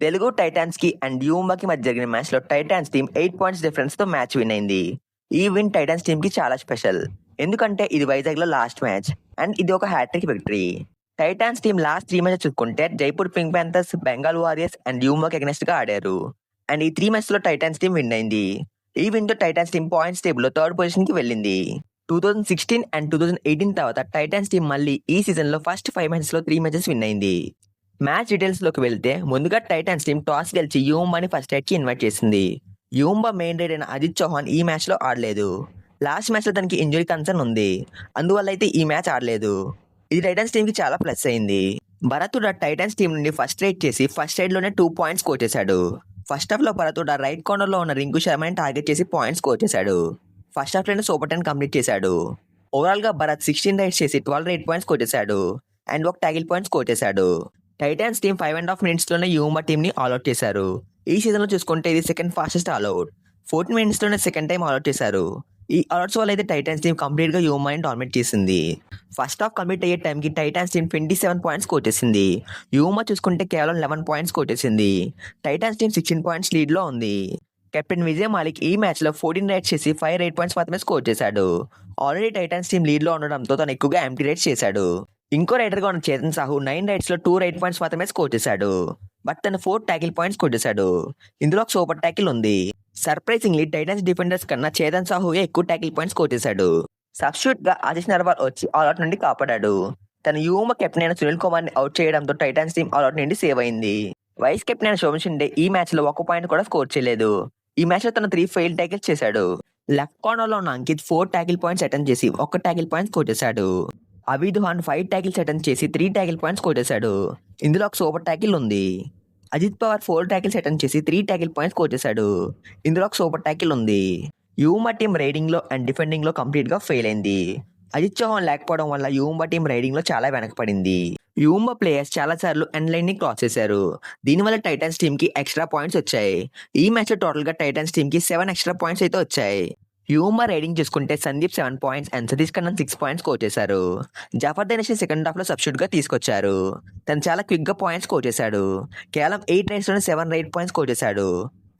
Telugu టైటాన్స్కి and యూంబాకి మధ్య జరిగిన మ్యాచ్లో టైటాన్స్ టీం ఎయిట్ పాయింట్స్ డిఫరెన్స్తో మ్యాచ్ విన్ అయింది. ఈ విన్ టైటాన్స్ టీం కి చాలా స్పెషల్ ఎందుకంటే ఇది వైజాగ్లో లాస్ట్ మ్యాచ్ అండ్ ఇది ఒక hattrick victory Titans team last three match చూసుకుంటే Jaipur pink panthers Bengal warriors and యూంబాకి అగెనెస్ట్గా ఆడారు. అండ్ ఈ త్రీ మ్యాచ్లో టైటాన్స్ టీం విన్ అయింది. ఈ విన్తో టైటాన్స్ టీం పాయింట్స్ టేబుల్లో థర్డ్ పొజిషన్కి వెళ్ళింది. Two thousand sixteen and two thousand eighteen తర్వాత టైటాన్స్ టీం మళ్ళీ ఈ సీజన్లో ఫస్ట్ ఫైవ్ మ్యాచెస్లో త్రీ మ్యాచెస్ విన్ అయింది. మ్యాచ్ డీటెయిల్స్లోకి వెళ్తే ముందుగా టైటాన్స్ టీం టాస్ గెలిచి యూంబాని ఫస్ట్ రైడ్కి ఇన్వైట్ చేసింది. యూంబా మెయిన్ రైడ్ అయిన అజిత్ చౌహాన్ ఈ మ్యాచ్లో ఆడలేదు. లాస్ట్ మ్యాచ్లో తనకి ఇంజురీ కన్సర్న్ ఉంది. అందువల్ల అయితే ఈ మ్యాచ్ ఆడలేదు. ఇది టైటన్స్ టీం కి చాలా ప్లస్ అయింది. భరతుడ టైటన్స్ టీం నుండి ఫస్ట్ రైడ్ చేసి ఫస్ట్ రైడ్లోనే టూ పాయింట్స్ స్కోర్ చేశాడు. ఫస్ట్ హాఫ్లో భరతుడ రైట్ కార్నర్లో ఉన్న రింకు శర్మని టార్గెట్ చేసి పాయింట్స్ స్కోర్ చేశాడు. ఫస్ట్ హాఫ్లోనే సూపర్ టెన్ కంప్లీట్ చేశాడు. ఓవరాల్గా భరత్ సిక్స్టీన్ రైడ్స్ చేసి ట్వెల్వ్ రైట్ పాయింట్స్ కొట్టేశాడు అండ్ ఒక tackle points score Titans team five and half మినిట్స్లోనే యూమా టీంని ఆల్అౌట్ చేశారు. ఈ సీజన్లో చూసుకుంటే ఇది second fastest all out fourteen మినిట్స్లోనే second time all out చేశారు. ఈ ఆల్అౌట్స్ వల్ల అయితే టైటాన్స్ టీం కంప్లీట్గా యూమాని డామినేట్ చేసింది. ఫస్ట్ హాఫ్ కంప్లీట్ అయ్యే టైంకి Titans team twenty seven points కొట్టేసింది యూమా చూసుకుంటే కేవలం లెవెన్ పాయింట్స్ కొట్టేసింది టైటాన్స్ టీం సిక్స్టీన్ పాయింట్స్ లీడ్లో ఉంది. కెప్టెన్ విజయ్ మాలిక్ ఈ మ్యాచ్లో ఫోర్టీన్ రైట్స్ చేసి ఫైవ్ రైట్ పాయింట్స్ మాత్రమే స్కోర్ చేశాడు. ఆల్రెడీ టైటాన్స్ టీం లీడ్లో ఉండడంతో తను ఎక్కువగా ఎంటీ రైట్స్ చేశాడు. ఇంకో రైటర్గా ఉన్న చేతన్ సాహు నైన్ రైడ్స్లో టూ రైట్ పాయింట్స్ మాత్రమే స్కోర్ చేశాడు. బట్ తను ఫోర్ ట్యాకిల్ పాయింట్స్ కొట్టేశాడు ఇందులో ఒక సూపర్ ట్యాకిల్ ఉంది. సర్ప్రైజింగ్లీ టైటన్స్ డిఫెండర్స్ కన్నా చేతన్ సాహుయే ఎక్కువ ట్యాకిల్ పాయింట్స్ కొట్టేశాడు సబ్స్టిట్యూట్గా ఆదిష్ నర్వాల్ వచ్చి ఆల్అౌట్ నుండి కాపాడాడు. తన యూమ కెప్టెన్ అయిన సునీల్ కుమార్ని అవుట్ చేయడంతో టైటాన్స్ టీం ఆల్అౌట్ నుండి సేవ్ అయింది. వైస్ కెప్టెన్ అయిన శోభన్ షిండే ఈ మ్యాచ్లో ఒక పాయింట్ కూడా స్కోర్ చేయలేదు. ఈ మ్యాచ్లో తన త్రీ ఫెయిల్ ట్యాకిల్స్ చేశాడు. లెఫ్ట్ కార్నర్లో ఉన్న Ankit four tackle points attend చేసి ఒక ట్యాకిల్ పాయింట్స్ కొట్టేశాడు అబీద్ హాన్ ఫైవ్ ట్యాకిల్స్ అటెండ్ చేసి త్రీ ట్యాకిల్ పాయింట్స్ కొట్టేశాడు. ఇందులో ఒక సూపర్ ట్యాకిల్ ఉంది. Ajit Pawar four tackles attend చేసి త్రీ ట్యాకిల్ పాయింట్స్ కొట్టేశాడు. ఇందులో ఒక సూపర్ ట్యాకిల్ ఉంది. యూమా టీం రైడింగ్లో అండ్ డిఫెండింగ్లో కంప్లీట్గా ఫెయిల్ అయింది. అజిత్ చౌహాన్ లేకపోవడం వల్ల యూంబా టీం రైడింగ్లో చాలా వెనకపడింది యూంబా ప్లేయర్స్ చాలా సార్లు ఎండ్ లైన్ని క్రాస్ చేశారు. దీనివల్ల టైటన్స్ టీమ్కి ఎక్స్ట్రా పాయింట్స్ వచ్చాయి. ఈ మ్యాచ్లో టోటల్గా Titans team seven extra points అయితే వచ్చాయి. యూమా రైడింగ్ చూసుకుంటే Sandeep seven points and Satish Kannan six points score చేశారు. జఫర్ దినేష్ సెకండ్ హాఫ్లో సబ్స్టిట్యూట్గా తీసుకొచ్చారు. తను చాలా క్విక్గా పాయింట్స్ స్కోర్ చేశాడు. కేవలం ఎయిట్ రైడ్స్లోనే సెవెన్ ఎయిట్ పాయింట్స్ స్కోర్ చేశాడు.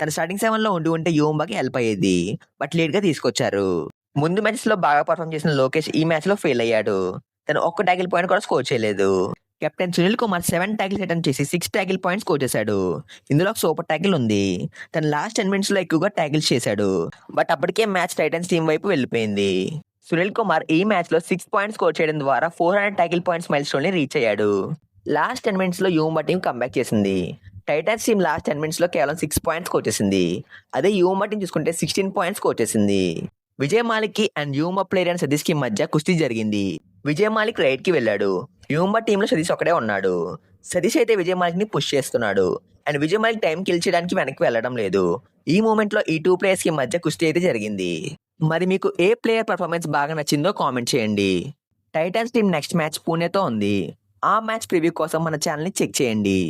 తన స్టార్టింగ్ సెవెన్లో ఉండి ఉంటే యూంబాకి హెల్ప్ అయ్యేది. బట్ లేట్గా తీసుకొచ్చారు. ముందు మ్యాచ్లో బాగా పర్ఫామ్ చేసిన లోకేష్ ఈ మ్యాచ్లో ఫెయిల్ అయ్యాడు. తను ఒక్క ట్యాకిల్ పాయింట్ కూడా స్కోర్ చేయలేదు. Captain Sunil Kumar seven tackles attend చేసి సిక్స్ ట్యాకిల్ పాయింట్స్ స్కోర్ చేశాడు. ఇందులో ఒక సూపర్ ట్యాకిల్ ఉంది. తన లాస్ట్ టెన్ మినిట్స్లో ఎక్కువగా ట్యాకిల్స్ చేశాడు. బట్ అప్పటికే మ్యాచ్ టైటన్స్ టీం వైపు వెళ్ళిపోయింది. సునీల్ కుమార్ ఈ మ్యాచ్లో సిక్స్ పాయింట్స్ స్కోర్ చేయడం ద్వారా ఫోర్ హండ్రెడ్ ట్యాకిల్ పాయింట్స్ మైల్ స్టోన్ని రీచ్ అయ్యాడు. లాస్ట్ టెన్ మినిట్స్లో యూమా టీం కంబ్యాక్ చేసింది. టైటన్స్ టీమ్ లాస్ట్ టెన్ మినిట్స్లో కేవలం సిక్స్ పాయింట్స్ స్కోర్ చేసింది. అదే యూమా టీం చూసుకుంటే సిక్స్టీన్ పాయింట్స్ స్కోర్ చేసింది. విజయ్ మాలిక్కి అండ్ యూమా ప్లేయర్ అండ్ సతీష్కి మధ్య కుస్తీ జరిగింది. విజయ్ మాలిక్ రైట్కి వెళ్ళాడు. యూమా టీంలో సతీష్ ఒకడే ఉన్నాడు. సతీష్ అయితే విజయ్ మాలిక్ని పుష్ చేస్తున్నాడు. And Vijay Malik time kill చేయడానికి వెనక్కి వెళ్ళడం లేదు. ఈ మూమెంట్లో ఈ టూ ప్లేయర్స్కి మధ్య కుస్తీ అయితే జరిగింది. మరి మీకు ఏ ప్లేయర్ పర్ఫార్మెన్స్ బాగా నచ్చిందో కామెంట్ చేయండి. టైటన్స్ టీం నెక్స్ట్ మ్యాచ్ పూణేతో ఉంది. ఆ మ్యాచ్ ప్రివ్యూ కోసం మన ఛానల్ని చెక్ చేయండి.